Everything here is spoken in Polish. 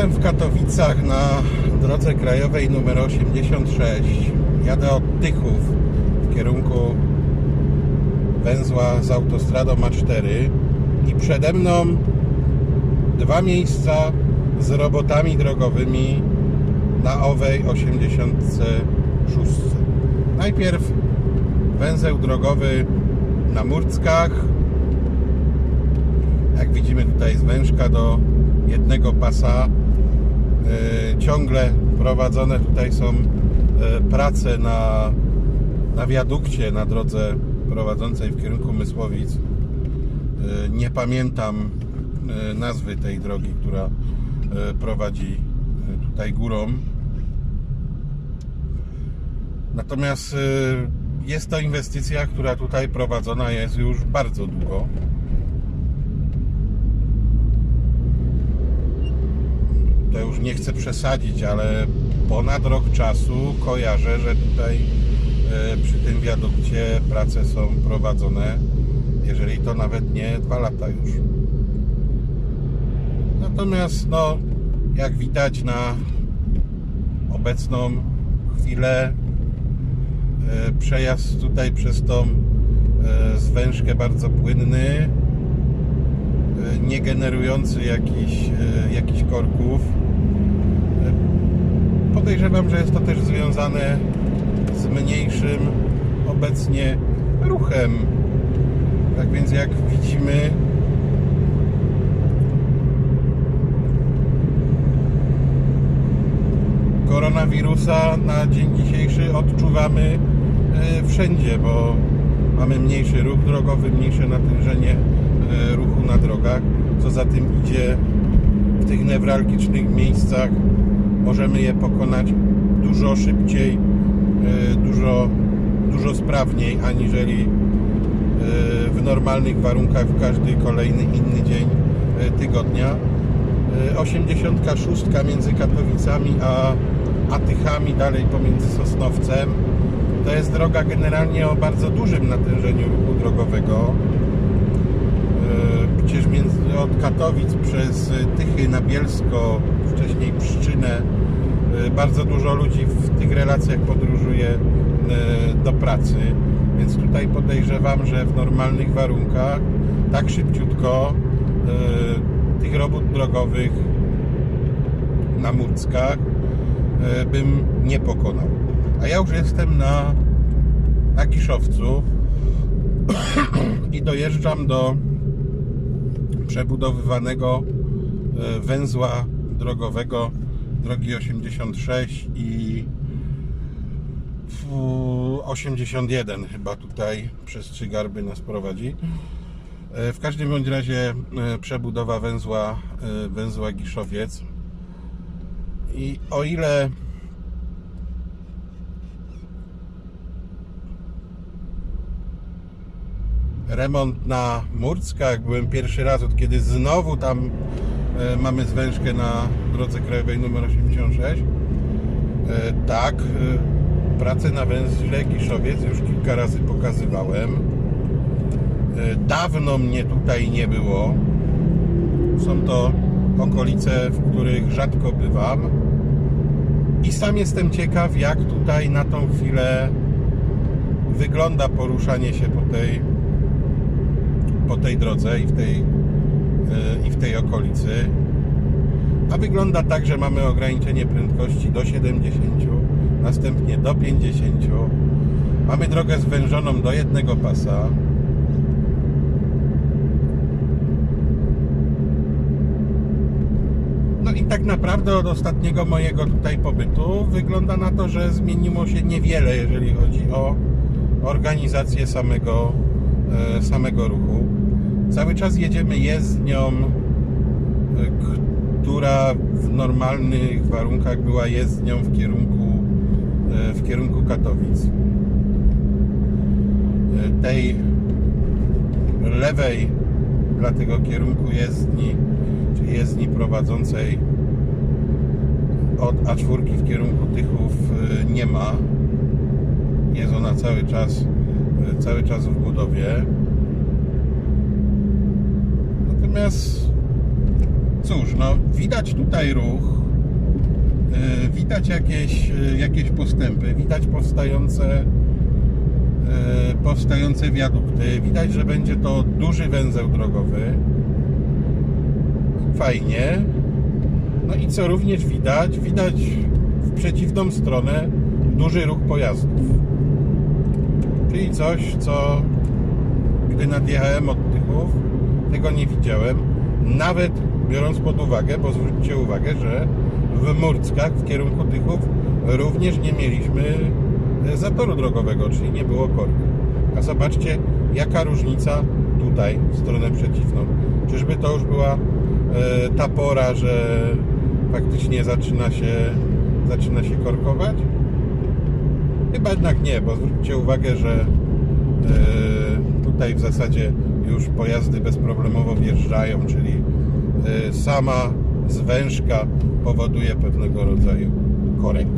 Jestem w Katowicach na drodze krajowej nr 86. Jadę od Tychów w kierunku węzła z autostradą A4 i przede mną dwa miejsca z robotami drogowymi na owej 86. Najpierw węzeł drogowy na Murckach. Jak widzimy tutaj z wężka do jednego pasa. E, Ciągle prowadzone tutaj są e, prace na, na wiadukcie na drodze prowadzącej w kierunku Mysłowic. E, Nie pamiętam nazwy tej drogi, która prowadzi tutaj górą. Natomiast jest to inwestycja, która tutaj prowadzona jest już bardzo długo. To już nie chcę przesadzić, ale ponad rok czasu kojarzę, że tutaj e, przy tym wiadukcie prace są prowadzone, jeżeli to nawet nie dwa lata już. Natomiast no, jak widać na obecną chwilę e, przejazd tutaj przez tą e, zwężkę bardzo płynny, nie generujący jakichś, jakichś korków. Podejrzewam, że jest to też związane z mniejszym obecnie ruchem. Tak więc jak widzimy koronawirusa na dzień dzisiejszy odczuwamy e, wszędzie, bo mamy mniejszy ruch drogowy, mniejsze natężenie e, ruchu na drogach. Co za tym idzie, w tych newralgicznych miejscach możemy je pokonać dużo szybciej, e, dużo, dużo sprawniej, aniżeli e, w normalnych warunkach w każdy kolejny inny dzień e, tygodnia. E, 86 między Katowicami a, a Tychami, dalej pomiędzy Sosnowcem. To jest droga generalnie o bardzo dużym natężeniu ruchu drogowego. Przecież między, od Katowic przez Tychy na Bielsko, wcześniej Pszczynę, e, bardzo dużo ludzi w tych relacjach podróżuje e, do pracy. Więc tutaj podejrzewam, że w normalnych warunkach tak szybciutko tych robót drogowych na Murckach bym nie pokonał. A ja już jestem na, na Kiszowcu i dojeżdżam do przebudowywanego e, węzła drogowego drogi 86 i w 81 chyba tutaj przez trzy garby nas prowadzi. E, W każdym bądź razie e, przebudowa węzła, węzła Giszowiec. I o ile remont na Murckach. Byłem pierwszy raz od kiedy znowu tam e, mamy zwężkę na drodze krajowej nr 86 E, tak e, pracę na węźle Giszowiec już kilka razy pokazywałem. Dawno mnie tutaj nie było. Są to okolice, w których rzadko bywam. I sam jestem ciekaw jak tutaj na tą chwilę wygląda poruszanie się po tej po tej drodze i w tej, e, i w tej okolicy. A wygląda tak, że mamy ograniczenie prędkości do 70, następnie do 50. Mamy drogę zwężoną do jednego pasa. No i tak naprawdę od ostatniego mojego tutaj pobytu wygląda na to, że zmieniło się niewiele, jeżeli chodzi o organizację samego, e, samego ruchu. Cały czas jedziemy jezdnią, e, która w normalnych warunkach była jezdnią w kierunku, e, w kierunku Katowic. E, Tej lewej dla tego kierunku jezdni, czy jezdni prowadzącej od A4 w kierunku Tychów nie ma. Jest ona cały czas, cały czas w budowie. Natomiast cóż, no widać tutaj ruch, e, widać jakieś, e, jakieś postępy, widać powstające, e, powstające wiadukty, widać, że będzie to duży węzeł drogowy. Fajnie. No i co również widać, widać w przeciwną stronę duży ruch pojazdów. Czyli coś, co gdy nadjechałem od Tychów, tego nie widziałem. Nawet biorąc pod uwagę, bo zwróćcie uwagę, że w Murckach w kierunku Tychów również nie mieliśmy e, zatoru drogowego, czyli nie było korku. A zobaczcie, jaka różnica tutaj w stronę przeciwną. Czyżby to już była e, ta pora, że faktycznie zaczyna się, zaczyna się korkować? Chyba jednak nie, bo zwróćcie uwagę, że e, tutaj w zasadzie już pojazdy bezproblemowo wjeżdżają, czyli e, sama zwężka powoduje pewnego rodzaju korek.